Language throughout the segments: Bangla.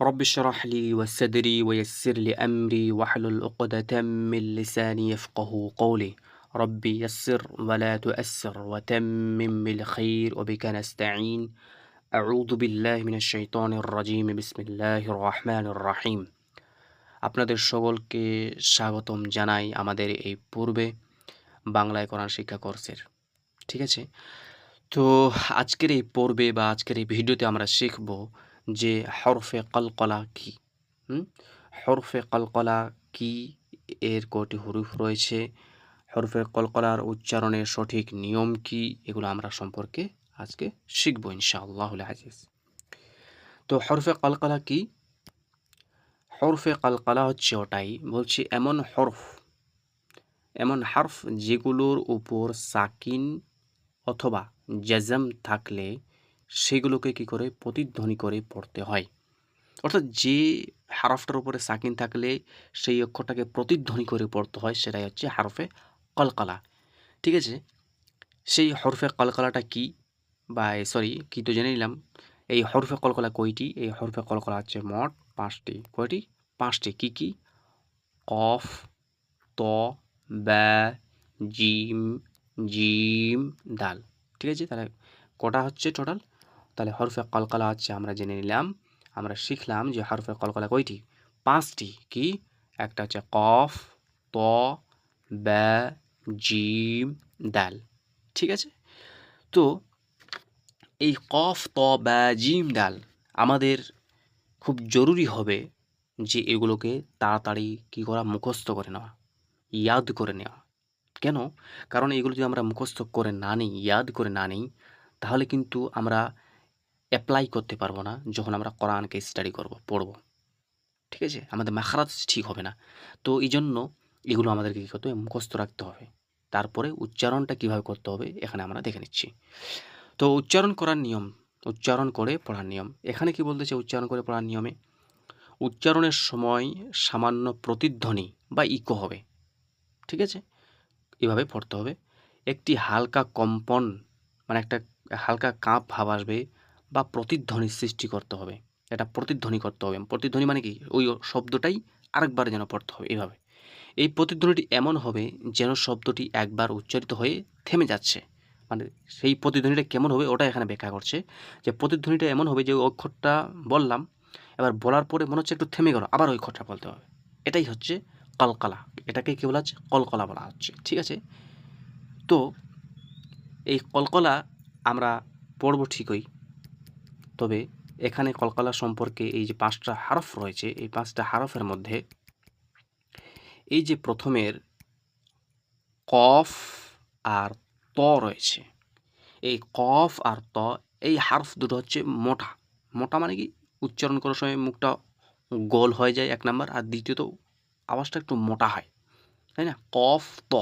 رب اشرح لي وصدري ويسر لي أمري واحلل عقدة من لساني يفقه قولي ربي يسر ولا تؤسر وتمم بالخير وبك نستعين أعوذ بالله من الشيطان الرجيم بسم الله الرحمن الرحيم আপনাদের সকলকে স্বাগতম জানাই আমাদের এই পূর্বে বাংলায় কোরআন শিক্ষা কোর্সের ঠিক আছে তো আজকের এই পর্বে বা আজকের এই ভিডিওতে আমরা শিখব যে হরফে কলকলা কি? হরফে কলকলা কি এর কটি হরুফ রয়েছে? হরফে কলকলার উচ্চারণের সঠিক নিয়ম কি? এগুলো আমরা সম্পর্কে আজকে শিখব ইনশাআল্লাহ আজিজ তো হরফে কলকলা কি? হরফে কালকালা হচ্ছে ওটাই, বলছি এমন হরফ, এমন হারফ যেগুলোর উপর সাকিন অথবা জাজম থাকলে সেগুলোকে কি করে? প্রতিধ্বনি করে পড়তে হয়। অর্থাৎ যে হারফটার উপরে সাকিন থাকলে সেই অক্ষরটাকে প্রতিধ্বনি করে পড়তে হয়, সেটাই হচ্ছে হারফে কলকালা। ঠিক আছে? সেই হরফে কলকালাটা কি বা সরি কি তো জেনে নিলাম। এই হরফে কলকলা কয়টি? এই হরফে কলকলা হচ্ছে মোট পাঁচটি। কয়টি? পাঁচটি। কি কি? কফ, ত, ব্যা, জিম জিম, দাল। ঠিক আছে? তাহলে কটা হচ্ছে টোটাল তাহলে হরফে কলকলা হচ্ছে আমরা জেনে নিলাম, আমরা শিখলাম যে হরফে কলকলা কয়টি? পাঁচটি, কি? একটা হচ্ছে কফ, ত ব্যা জিম, দাল, ঠিক আছে? তো এই কফ, ত জিম ডাল আমাদের খুব জরুরি হবে যে এগুলোকে তাড়াতাড়ি কী করা, মুখস্থ করে নেওয়া, ইয়াদ করে নেওয়া। কেন? কারণ এগুলো যদি আমরা মুখস্থ করে না নিই, ইয়াদ করে না নিই, তাহলে কিন্তু আমরা অ্যাপ্লাই করতে পারব না যখন আমরা কোরআনকে স্টাডি করব, পড়ব। ঠিক আছে? আমাদের মাখারাত ঠিক হবে না। তো এই জন্য এগুলো আমাদেরকে কী করতে হবে? মুখস্থ রাখতে হবে। তারপরে উচ্চারণটা কীভাবে করতে হবে? এখানে আমরা দেখে নিচ্ছি। তো উচ্চারণ করার নিয়ম, উচ্চারণ করে পড়ার নিয়ম। এখানে কি বলতেছে উচ্চারণ করে পড়ার নিয়মে? উচ্চারণের সময় সামান্য প্রতিধ্বনি বা ইকো হবে। ঠিক আছে? এভাবে পড়তে হবে। একটি হালকা কম্পন মানে একটা হালকা কাঁপ ভাব আসবে। বা প্রতিধ্বনির সৃষ্টি করতে হবে। এটা প্রতিধ্বনি করতে হবে। প্রতিধ্বনি মানে কি? ওই শব্দটাই আরেকবার যেন পড়তে হবে এভাবে। এই প্রতিধ্বনিটি এমন হবে যেন শব্দটি একবার উচ্চারিত হয়ে থেমে যাচ্ছে। মানে সেই প্রতিধ্বনিটা কেমন হবে ওটা এখানে ব্যাখ্যা করছে। যে প্রতিধ্বনিটা এমন হবে যে অক্ষরটা বললাম, এবার বলার পরে মনে হচ্ছে একটু থেমে গেল, আবার ওই অক্ষরটা বলতে হবে। এটাই হচ্ছে কলকলা। এটাকে কী বলা হচ্ছে? কলকলা বলা হচ্ছে। ঠিক আছে? তো এই কলকলা আমরা পড়ব ঠিকই। তবে এখানে কলকালা সম্পর্কে এই যে পাঁচটা হারফ রয়েছে, এই পাঁচটা হারফের মধ্যে এই যে প্রথমের কফ আর ত রয়েছে। এই কফ আর ত, এই হারফ দুটো হচ্ছে মোটা। মোটা মানে কি? উচ্চারণ করার সময় মুখটা গোল হয়ে যায় এক নাম্বার, আর দ্বিতীয়ত আওয়াজটা একটু মোটা হয়, তাই না? কফ ত,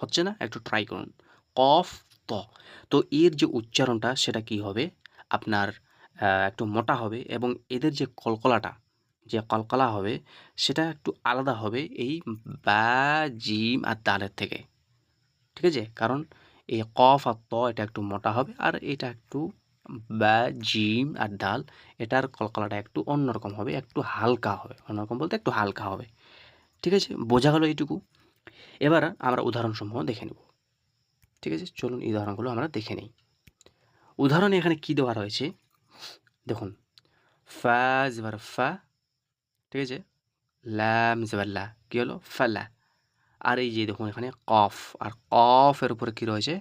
হচ্ছে না? একটু ট্রাই করুন। কফ ত, তো এর যে উচ্চারণটা সেটা কি হবে? আপনার একটু মোটা হবে এবং এদের যে কলকলাটা, যে কলকলা হবে, সেটা একটু আলাদা হবে এই বা, জিম আর দালের থেকে। ঠিক আছে? কারণ এই কফ আর ত এটা একটু মোটা হবে আর এটা একটু বা, জিম আর ডাল এটার কলকলাটা একটু অন্যরকম হবে, একটু হালকা হবে। অন্যরকম বলতে একটু হালকা হবে। ঠিক আছে? বোঝা গেল এইটুকু? এবার আমরা উদাহরণসমূহ দেখে নেব। ঠিক আছে? চলুন এই উদাহরণগুলো আমরা দেখে নিই। উদাহরণে এখানে কি দেওয়া রয়েছে? দেখুন ফা জবার ফা, ঠিক আছে? লাম ল্যাম জবাল্লা কী হলো? ফাল্লা আর এই যে দেখুন, এখানে কফ, আর কফের উপরে কী রয়েছে?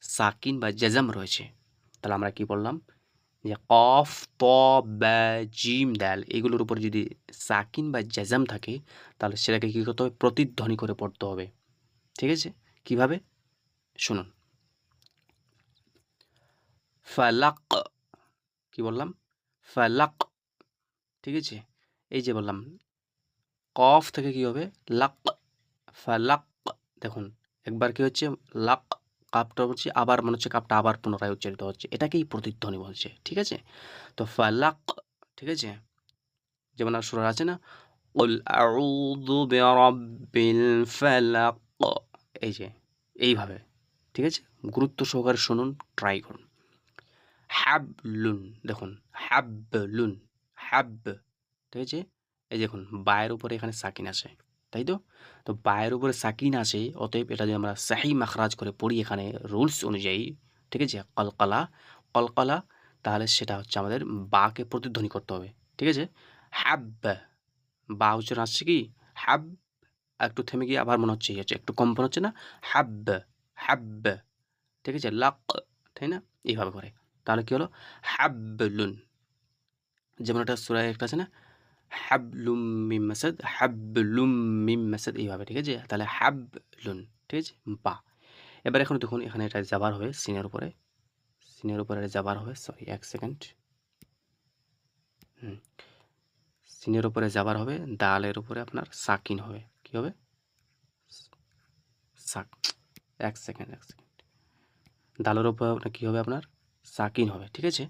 সাকিন বা জেজম রয়েছে। তাহলে আমরা কি বললাম? যে কফ, ত ব্যা জিম দ্যাল এগুলোর উপর যদি সাকিন বা জেজাম থাকে, তাহলে সেটাকে কী করতে হবে? প্রতিধ্বনি করে পড়তে হবে। ঠিক আছে? কীভাবে? শুনুন। ফালাক কি বললাম? ফালাক। ঠিক আছে? এই যে বললাম, কফ থেকে কি হবে? লাক। ফালাক। দেখুন, একবার কি হচ্ছে? লাক কাপটা হচ্ছে আবার, মনে হচ্ছে কাপটা আবার পুনরায় উচ্চারিত হচ্ছে। এটাকেই প্রতিধ্বনি বলছে, ঠিক আছে? তো ফালাক, ঠিক আছে? যেমন আর সুরার আছে না উল আউযু বিরাব্বিল ফালাক। এই যে, এইভাবে, ঠিক আছে? গুরুত্ব সহকারে শুনুন, ট্রাই করুন। হ্যাবলুন দেখুন হ্যাবলুন হাব, ঠিক আছে? এই দেখুন, বায়ের উপরে এখানে সাকিন আসে তাই তো? তো বায়ের উপরে সাকিন আসে অতএব এটা যদি আমরা সাহি মাখরাজ করে পড়ি এখানে রুলস অনুযায়ী, ঠিক আছে? কলকলা কলকলা, তাহলে সেটা হচ্ছে আমাদের বাকে প্রতিধ্বনি করতে হবে, ঠিক আছে? হ্যাব বা উচ্চারণ আসছে কি? হ্যাব একটু থেমে গিয়ে আবার মনে হচ্ছে হচ্ছে, একটু কম্পন হচ্ছে না? হ্যাব হ্যাব ঠিক আছে? লাক, তাই না? এইভাবে করে। তাহলে কী হলো? হ্যাবলুন যেমন একটা সুরায় একটা আছে না? হ্যাবলুম মিম মাসাদ হ্যাবলুম মিম মাসাদ এইভাবে, ঠিক আছে? তাহলে হ্যাবলুন ঠিক আছে? বা। এবার এখন দেখুন, এখানে এটা যাবার হবে সিনের উপরে। সিনের উপরে যাবার হবে সরি এক সেকেন্ড হুম। সিনের উপরে যাবার হবে, দালের উপরে আপনার সাকিন হবে। কি হবে? সাক, এক সেকেন্ড এক সেকেন্ড দালের উপরে কী হবে আপনার? সাকিন হবে, ঠিক আছে?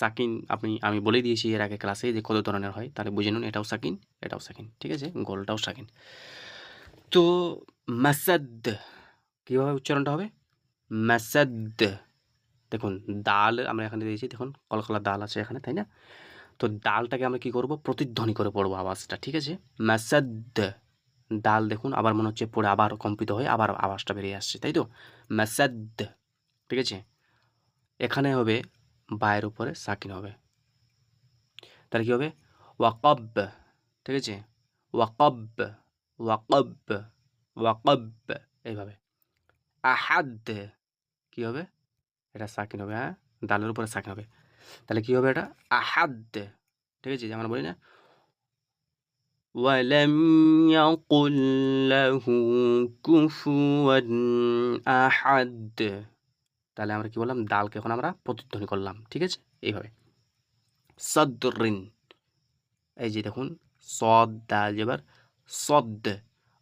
সাকিন আপনি, আমি বলে দিয়েছি এর আগে ক্লাসে যে কত ধরনের হয়, তাহলে বুঝে নিন এটাও সাকিন এটাও সাকিন, ঠিক আছে? গোলটাও সাকিন। তো মাসাদ, কীভাবে উচ্চারণটা হবে? মাসাদ, দেখুন, দাল আমরা এখানে দিয়েছি, দেখুন কলকলা দাল আছে এখানে, তাই না? তো ডালটাকে আমরা কি করব? প্রতিধ্বনি করে পড়ব আওয়াজটা, ঠিক আছে? মাসাদ ডাল দেখুন, আবার মনে হচ্ছে পড়ে আবার কম্পিত হয়ে আবার আওয়াজটা বেরিয়ে আসছে, তাই তো? মাসাদ, ঠিক আছে? এখানে হবে বায়ের উপরে সাকিন হবে তাহলে কী হবে ওয়াকব ঠিক আছে ওয়াকব ওয়াকব ওয়াকব এইভাবে আহাদ কী হবে এটা সাকিন হবে হ্যাঁ দালের উপরে সাকিন হবে তাহলে কী হবে এটা আহাদ ঠিক আছে আমরা বলি না ولم يقل له كفوا أحد তাহলে আমরা কি বললাম? দালকে এখন আমরা প্রতিধ্বনি করলাম, ঠিক আছে? এইভাবে। সদ্রিন। এই যে দেখুন, সদ, দাল যেবার সদ,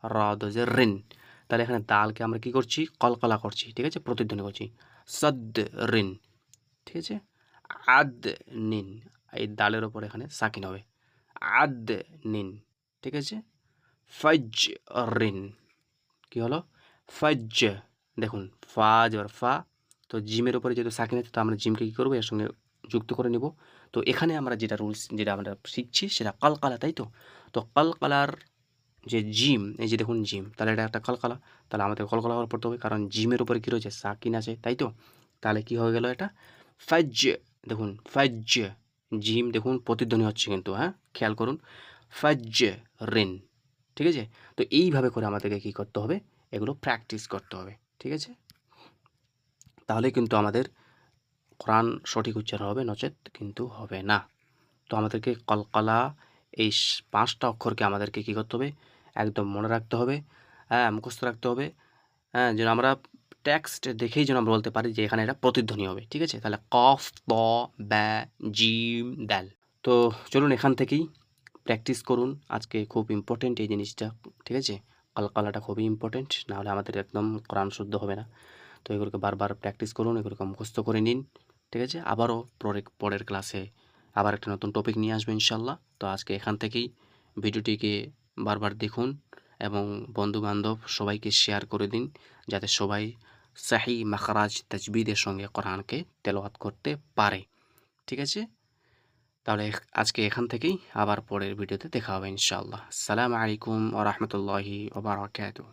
রদ যে রিন। তাহলে এখানে দালকে আমরা কি করছি? কলকলা করছি, ঠিক আছে? প্রতিধ্বনি করছি। সদ রিন ঠিক আছে? আদ নিন এই দালের ওপর এখানে সাকিন হবে। আদ নিন ঠিক আছে? ফজ রিন কী হলো? ফজ দেখুন, ফা যেবার ফা তো জিমের উপরে যেহেতু সাকিন আছে, তো আমরা জিমকে কী করব? এর সঙ্গে যুক্ত করে নেব। তো এখানে আমরা যেটা রুলস, যেটা আমরা শিখছি সেটা কলকালা, তাই তো? তো কলকালার যে জিম, এই যে দেখুন জিম, তাহলে এটা একটা কলকালা। তাহলে আমাদের কলকালা করে পড়তে হবে, কারণ জিমের উপরে কী রয়েছে? সাকিন আছে, তাই তো? তাহলে কী হয়ে গেল এটা? ফাজ্য দেখুন ফাজ্য জিম দেখুন, প্রতিধ্বনি হচ্ছে কিন্তু হ্যাঁ? খেয়াল করুন ফাজ্য রেন, ঠিক আছে? তো এইভাবে করে আমাদেরকে কী করতে হবে? এগুলো প্র্যাকটিস করতে হবে, ঠিক আছে? তাহলে কিন্তু আমাদের কোরআন সঠিক উচ্চারণ হবে নচেত কিন্তু হবে না। তো আমাদেরকে কলকলা এই পাঁচটা অক্ষরকে আমাদেরকে কী করতে হবে? একদম মনে রাখতে হবে হ্যাঁ মুখস্থ রাখতে হবে হ্যাঁ যেন আমরা টেক্সট দেখেই যেন আমরা বলতে পারি যে এখানে এটা প্রতিধ্বনি হবে, ঠিক আছে? তাহলে কফ, ত, ব্যা, জিম, দ্যাল। তো চলুন এখান থেকেই প্র্যাকটিস করুন, আজকে খুব ইম্পর্টেন্ট এই জিনিসটা, ঠিক আছে? কলকালাটা খুবই ইম্পর্টেন্ট নাহলে আমাদের একদম কোরআন শুদ্ধ হবে না। তো এগুলোকে বারবার প্র্যাকটিস করুন, এগুলোকে মুখস্থ করে নিন, ঠিক আছে? আবারও পরের পরের ক্লাসে আবার একটা নতুন টপিক নিয়ে আসব ইনশাল্লাহ। তো আজকে এখান থেকেই ভিডিওটিকে বারবার দেখুন এবং বন্ধুবান্ধব সবাইকে শেয়ার করে দিন, যাতে সবাই সাহি মাখারাজ তাজবিদের সঙ্গে কোরআনকে তেলাওয়াত করতে পারে, ঠিক আছে? তাহলে আজকে এখান থেকেই আবার পরের ভিডিওতে দেখা হবে ইনশাআল্লাহ সালাম আলাইকুম ও রহমতুল্লাহি ওবরাকাতুহ